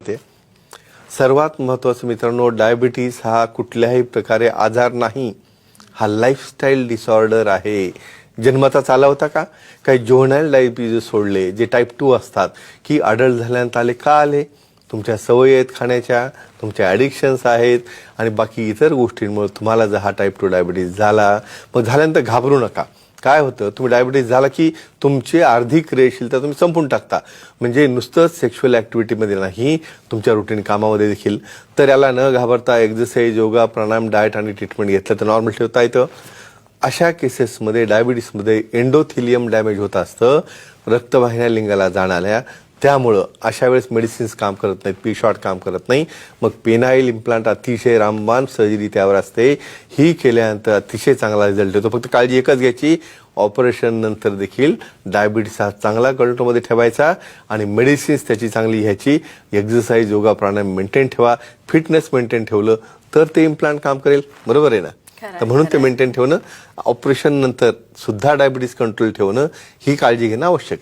ते. सर्वात महत्त्वाचं मित्रांनो डायबिटीज हा कुठल्याही प्रकारे आजार नाही हा लाईफस्टाईल डिसऑर्डर आहे. जन्माचा आला होता का? काही जोनाल डायबिटीज सोडले जे टाईप टू असतात की अडल्ट झाल्यानंतर आले का आले? तुमच्या सवयी आहेत खाण्याच्या तुमच्या ॲडिक्शन्स आहेत आणि बाकी इतर गोष्टींमुळे तुम्हाला जर हा टाईप टू डायबिटीज झाला मग झाल्यानंतर घाबरू नका. काय होतं? तुम्ही डायबिटीज झाला की तुमची अर्धी क्रियाशीलता तुम्ही संपून टाकता. म्हणजे नुसतंच सेक्शुअल ॲक्टिव्हिटीमध्ये नाही तुमच्या रुटीन कामामध्ये देखील. तर याला न घाबरता एक्झरसाईज योगा प्राणायाम डाएट आणि ट्रीटमेंट घेतलं तर नॉर्मल ठेवता येतं. अशा केसेसमध्ये डायबिटीसमध्ये एंडोथिलियम डॅमेज होत असतं. रक्तवाहिन्या लिंगाला जाणाऱ्या त्यामुळं अशा वेळेस मेडिसिन्स काम करत नाहीत पी शॉट काम करत नाही. मग पेनाईल इम्प्लांट अतिशय रामबाण सर्जरी त्यावर असते. ही केल्यानंतर अतिशय चांगला रिझल्ट येतो. फक्त काळजी एकच घ्यायची ऑपरेशन नंतर देखील डायबिटीस हा चांगला कंट्रोलमध्ये ठेवायचा आणि मेडिसिन्स त्याची चांगली घ्यायची. एक्झरसाईज योगा प्राणायाम मेंटेन ठेवा. फिटनेस मेंटेन ठेवलं तर ते इम्प्लांट काम करेल. बरोबर आहे ना? तर म्हणून ते. मेंटेन ठेवणं ऑपरेशन नंतर सुद्धा डायबिटीस कंट्रोल ठेवणं ही काळजी घेणं आवश्यक आहे.